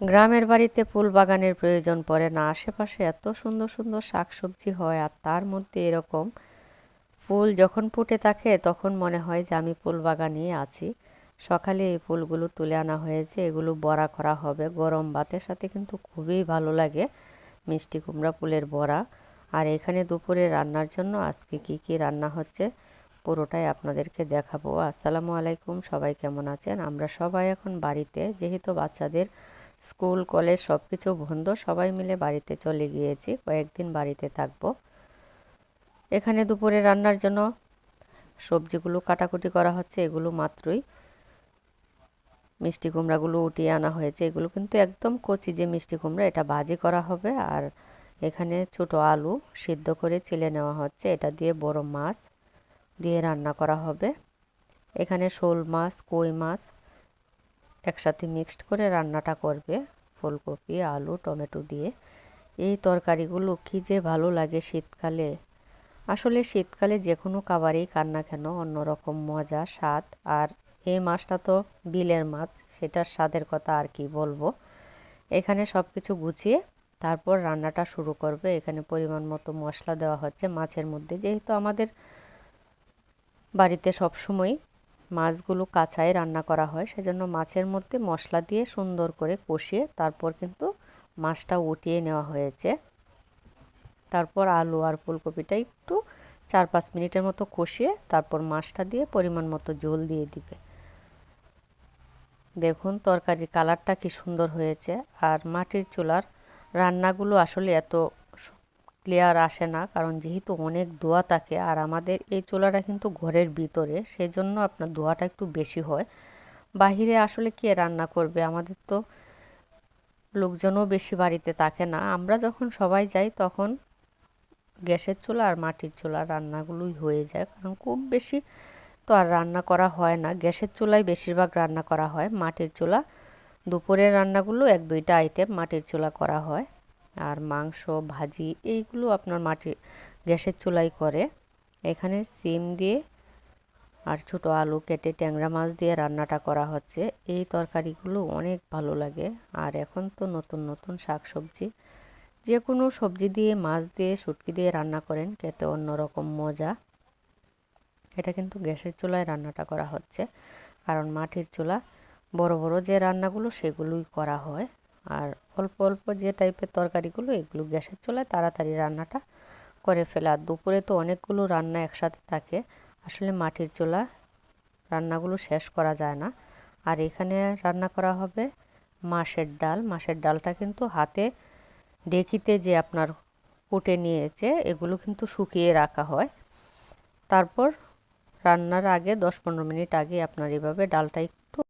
গ্রামের বাড়িতে ফুল বাগানের প্রয়োজন পড়ে না। আশেপাশে এত সুন্দর সুন্দর শাকসবজি হয় আর তার মধ্যে এরকম ফুল যখন ফুটে থাকে তখন মনে হয় যে আমি ফুল বাগানেই আছি। সকালে এই ফুলগুলো তুলে আনা হয়েছে, এগুলো বড়া করা হবে। গরম ভাতের সাথে কিন্তু খুবই ভালো লাগে মিষ্টি কুমড়া ফুলের বড়া। আর এখানে দুপুরে রান্নার জন্য আজকে কি কি রান্না হচ্ছে পুরোটাই আপনাদেরকে দেখাবো। আসসালামু আলাইকুম, সবাই কেমন আছেন? আমরা সবাই এখন বাড়িতে, যেহেতু বাচ্চাদের স্কুল, কলেজ সব কিছু বন্ধ, সবাই মিলে বাড়িতে চলে গিয়েছি। কয়েকদিন বাড়িতে থাকব। এখানে দুপুরে রান্নার জন্য সবজিগুলো কাটাকুটি করা হচ্ছে, এগুলো মাত্রই। মিষ্টি কুমড়াগুলো উঠিয়ে আনা হয়েছে, এগুলো কিন্তু একদম কচি যে মিষ্টি কুমড়া, এটা ভাজি করা হবে। আর এখানে ছোট আলু সিদ্ধ করে চিলে নেওয়া হচ্ছে, এটা দিয়ে বড় মাছ দিয়ে রান্না করা হবে। এখানে শোল মাছ, কই মাছ একসাথে মিক্সড করে রান্নাটা করবে। ফুলকপি, আলু, টমেটো দিয়ে। এই তরকারিগুলো কী যে ভালো লাগে শীতকালে। আসলে শীতকালে যে কোনো খাবারেই খান না কেন, অন্যরকম মজা, স্বাদ। আর এই মাছটা তো বিলের মাছ, সেটার স্বাদের কথা আর কি বলব। এখানে সব কিছু গুছিয়ে তারপর রান্নাটা শুরু করবে। এখানে পরিমাণ মতো মশলা দেওয়া হচ্ছে মাছের মধ্যে। যেহেতু আমাদের বাড়িতে সবসময় মাছগুলো কাঁচাই রান্না করা হয়, সেজন্য মাছের মধ্যে মশলা দিয়ে সুন্দর করে কষিয়ে তারপর কিন্তু মাছটা উঠিয়ে নেওয়া হয়েছে। তারপর আলু আর ফুলকপিটা একটু চার পাঁচ মিনিটের মতো কষিয়ে তারপর মাছটা দিয়ে পরিমাণ মতো জল দিয়ে দিবে। দেখুন তরকারির কালারটা কি সুন্দর হয়েছে, আর মাটির চুলার রান্নাগুলো আসলে এত ক্লিয়ার আসে না, কারণ যেহেতু অনেক দোয়া থাকে, আর আমাদের এই চুলাটা কিন্তু ঘরের ভিতরে, সেজন্য আপনার দোয়াটা একটু বেশি হয়। বাহিরে আসলে কে রান্না করবে? আমাদের তো লোকজনও বেশি বাড়িতে থাকে না। আমরা যখন সবাই যাই, তখন গ্যাসের চুলা আর মাটির চুলা রান্নাগুলোই হয়ে যায়, কারণ খুব বেশি তো আর রান্না করা হয় না। গ্যাসের চুলায় বেশিরভাগ রান্না করা হয়। মাটির চুলা, দুপুরের রান্নাগুলো এক দুইটা আইটেম মাটির চুলা করা হয়। আর মাংস, ভাজি, এইগুলো আপনার মাটির গ্যাসের চুলাই করে। এখানে সিম দিয়ে আর ছোটো আলু কেটে ট্যাংরা মাছ দিয়ে রান্নাটা করা হচ্ছে। এই তরকারিগুলো অনেক ভালো লাগে। আর এখন তো নতুন নতুন শাক সবজি যে কোনো সবজি দিয়ে, মাছ দিয়ে, শুটকি দিয়ে রান্না করেন, খেতে অন্যরকম মজা। এটা কিন্তু গ্যাসের চুলায় রান্নাটা করা হচ্ছে। কারণ মাটির চুলা, বড় বড় যে রান্নাগুলো, সেগুলোই করা হয়। আর অল্প অল্প যে টাইপের তরকারিগুলো এগুলো গ্যাসের চুলায় তাড়াতাড়ি রান্নাটা করে ফেলে। দুপুরে তো অনেকগুলো রান্না একসাথে থাকে। আসলে মাটির চুলা রান্নাগুলো শেষ করা যায় না। আর এখানে রান্না করা হবে মাছের ডাল। মাছের ডালটা কিন্তু হাতে ডেকিতে যে আপনার কুটে নিয়েছে, এগুলো কিন্তু শুকিয়ে রাখা হয়। তারপর রান্নার আগে দশ পনেরো মিনিট আগে আপনার এভাবে ডালটা একটু